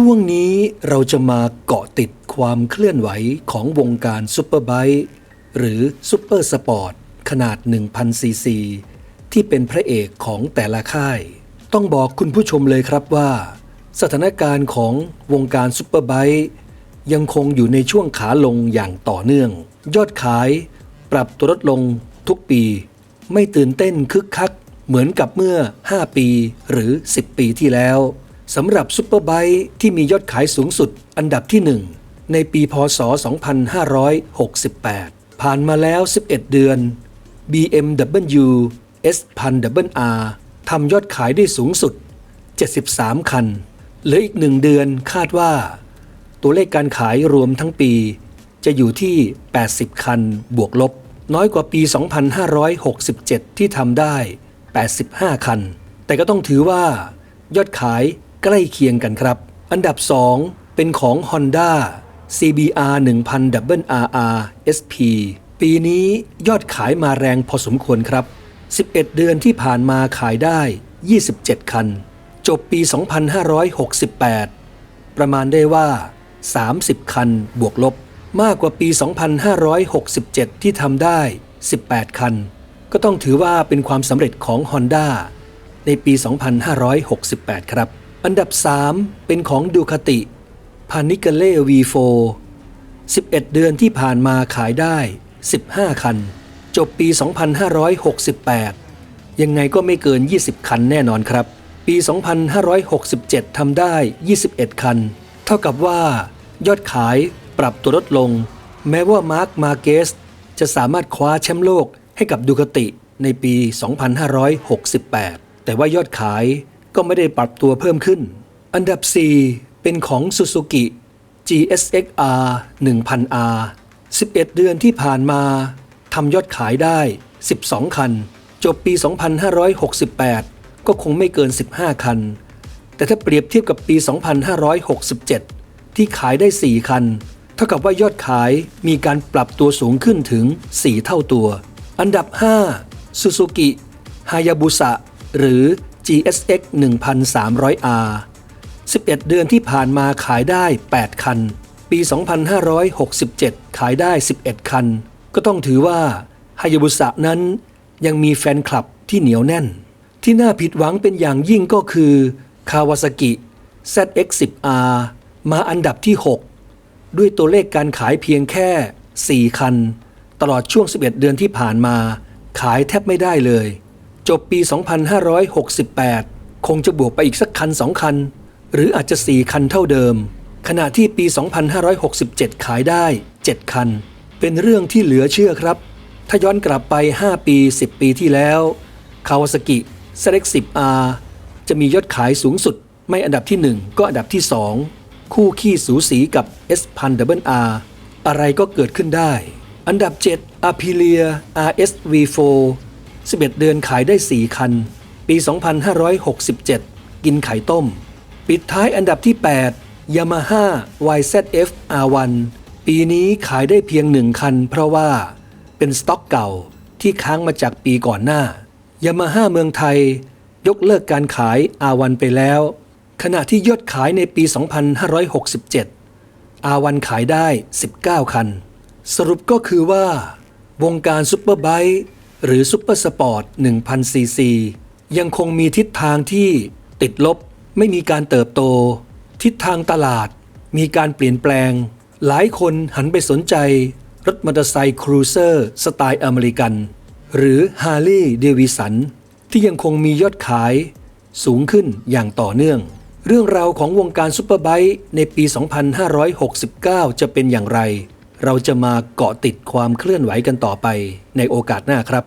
ช่วงนี้เราจะมาเกาะติดความเคลื่อนไหวของวงการซุปเปอร์ไบค์หรือซุปเปอร์สปอร์ตขนาด 1,000 ซีซี ที่เป็นพระเอกของแต่ละค่าย ต้องบอกคุณผู้ชมเลยครับว่า สถานการณ์ของวงการซุปเปอร์ไบค์ยังคงอยู่ในช่วงขาลงอย่างต่อเนื่อง ยอดขายปรับตัวลดลงทุกปี ไม่ตื่นเต้นคึกคักเหมือนกับเมื่อ 5 ปีหรือ 10 ปีที่แล้ว สำหรับซุปเปอร์ไบค์ที่มียอดขายสูงสุดอันดับที่ 1 ในปีพศ 2568 ผ่านมาแล้ว 11 เดือน BMW S 1000 R ทำยอดขายได้สูงสุด 73 คัน เหลืออีกหนึ่งเดือนคาดว่า ตัวเลขการขายรวมทั้งปี จะอยู่ที่ 80 คันบวกลบ น้อยกว่าปี 2567 ที่ทำได้ 85 คัน แต่ก็ต้องถือว่ายอดขาย ใกล้เคียงกันครับ อันดับ 2 เป็นของ Honda CBR 1000 WRR SP ปีนี้ยอดขายมาแรงพอสมควรครับ 11 เดือนที่ผ่านมาขายได้ 27 คัน จบปี 2568 ประมาณได้ว่า 30 คันบวกลบ มากกว่าปี 2567 ที่ทำได้ 18 คัน ก็ต้องถือว่าเป็นความสำเร็จของ Honda ในปี 2568 ครับ อันดับ 3 เป็นของดูคาติพานิกเล่ V4 11 เดือนที่ผ่านมาขายได้ 15 คัน จบปี 2568 ยังไงก็ไม่เกิน 20 คันแน่นอนครับ ปี 2567 ทำได้ 21 คัน เท่ากับว่ายอดขายปรับตัวลดลง แม้ว่ามาร์คมาเกสจะสามารถคว้าแชมป์โลกให้กับดูคาติในปี 2568 แต่ว่ายอดขาย ก็ไม่ได้ปรับตัวเพิ่มขึ้น อันดับ 4 เป็นของ Suzuki GSX-R 1000R 11 เดือนที่ผ่านมาทำยอดขายได้ 12 คัน จบปี 2568 ก็คงไม่เกิน 15 คัน แต่ถ้าเปรียบเทียบกับปี 2567 ที่ขายได้ 4 คัน เท่ากับว่ายอดขายมีการปรับตัวสูงขึ้นถึง 4 เท่าตัว อันดับ 5 Suzuki Hayabusa หรือ GSX 1300R 11 เดือนที่ผ่านมาขายได้ 8 คัน ปี 2567 ขายได้ 11 คัน ก็ต้องถือว่าฮายาบุสะนั้นยังมีแฟนคลับที่เหนียวแน่น ที่น่าผิดหวังเป็นอย่างยิ่งก็คือคาวาซากิ ZX10R มาอันดับที่ 6 ด้วยตัวเลขการขายเพียงแค่ 4 คัน ตลอดช่วง 11 เดือนที่ผ่านมา ขายแทบไม่ได้เลย จบปี 2568 คงจะบวกไปอีกสักคัน2คัน หรืออาจจะ 4 คันเท่าเดิม ขณะที่ปี 2567 ขายได้ 7 คัน เป็นเรื่องที่เหลือเชื่อครับ ถ้าย้อนกลับไป 5 ปี 10 ปีที่แล้วคาวาซากิ ZX10R จะมียอดขายสูงสุด ไม่อันดับที่ 1 ก็อันดับที่ 2 คู่ขี้สูสีกับ S1000R อะไรก็เกิดขึ้นได้ อันดับ 7 a p i l i a RSV4 11 เดือนขายได้ 4 คัน ปี 2567 กินไข่ต้ม ปิดท้ายอันดับที่ 8 Yamaha YZF R1 ปีนี้ขายได้เพียง 1 คัน เพราะว่าเป็นสต็อกเก่าที่ค้างมาจากปีก่อนหน้า Yamaha เมืองไทย ยกเลิกการขาย R1 ไปแล้ว ขณะที่ยอดขายในปี 2567 R1 ขายได้ 19 คัน สรุปก็คือว่า วงการซุปเปอร์ไบค์ หรือซุปเปอร์สปอร์ต1000ซีซียังคงมีทิศทางที่ติดลบไม่มีการเติบโต ทิศทางตลาด มีการเปลี่ยนแปลง หลายคนหันไปสนใจ รถมอเตอร์ไซค์ครูเซอร์สไตล์อเมริกัน หรือฮาร์ลีย์เดวิสันที่ยังคงมียอดขายสูงขึ้นอย่างต่อเนื่อง เรื่องราวของวงการซุปเปอร์ไบค์ในปี 2569 จะเป็นอย่างไร เราจะมาเกาะติดความเคลื่อนไหวกันต่อไปในโอกาสหน้าครับ